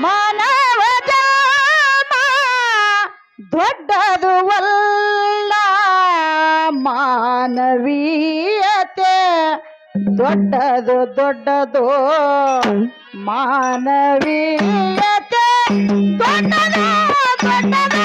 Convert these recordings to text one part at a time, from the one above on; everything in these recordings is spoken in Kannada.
ಮಾನವ ದೊಡ್ಡದು ಅಲ್ಲ. ದೊಡ್ಡದು ದೊಡ್ಡದು. ಮಾನವೀಯತೆ ದೊಡ್ಡದು ದೊಡ್ಡದು.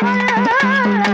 கொண்டதும்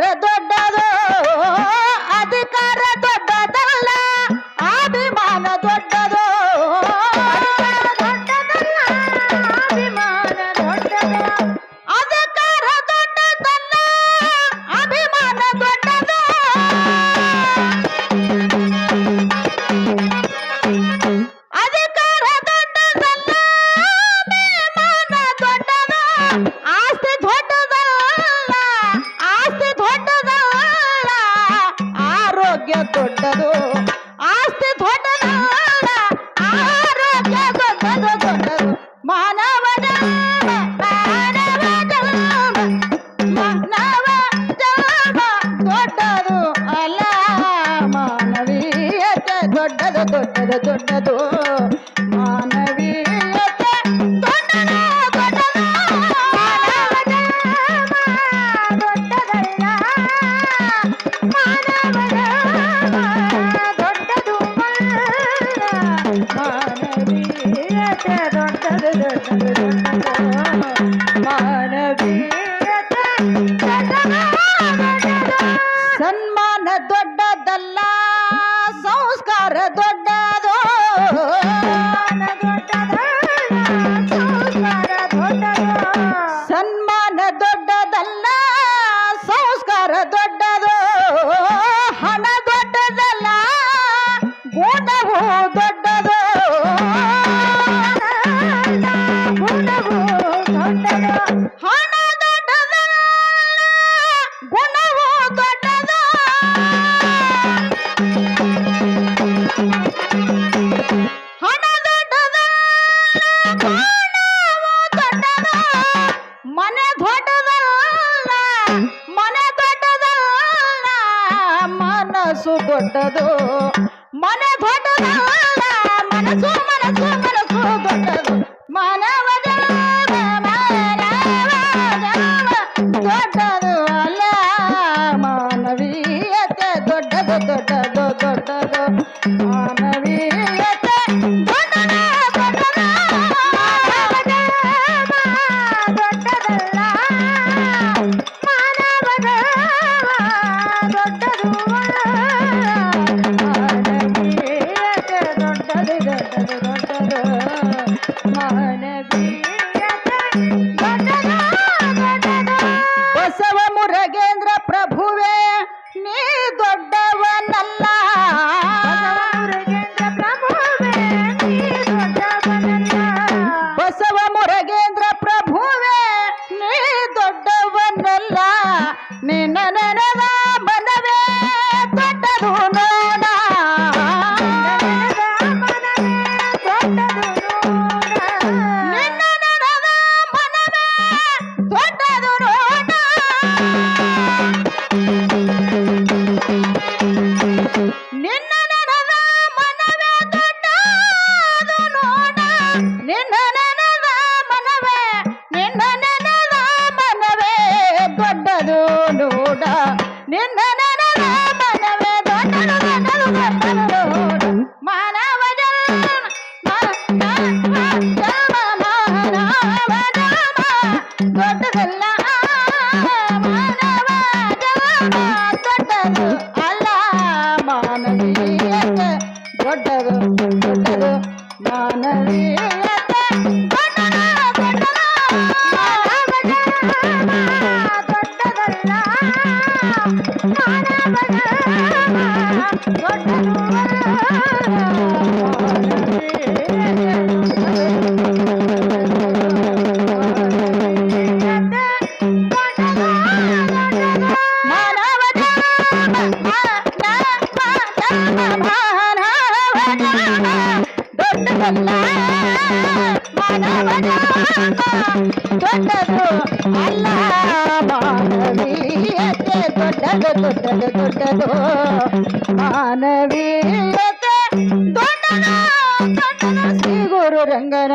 Todo digo. Together, together. মনে ঘটনা Hello. ಅಲ್ಲ ಮಾನವೀಯತೆ ದೊಡ್ಡದು ದೊಡ್ಡದು ದೊಡ್ಡದು ಮಾನವೀಯತೆ ದೊಡ್ಡದು ದೊಡ್ಡದು ಶ್ರೀ ಗುರು ರಂಗನ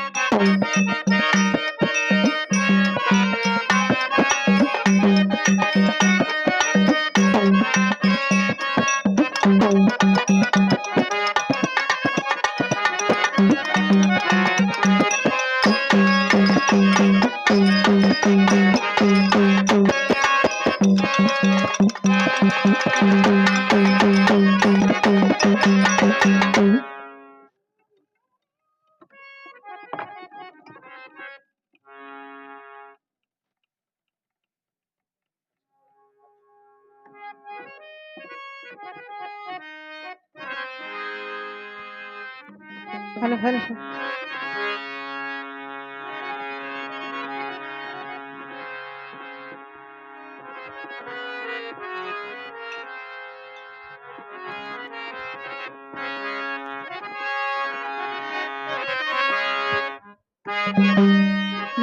हेलो हेलो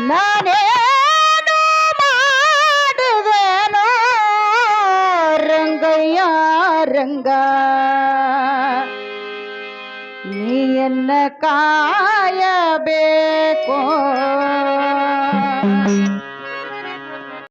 நானே ரங்கையா ரங்கா ಕಾಯಬೇಕು.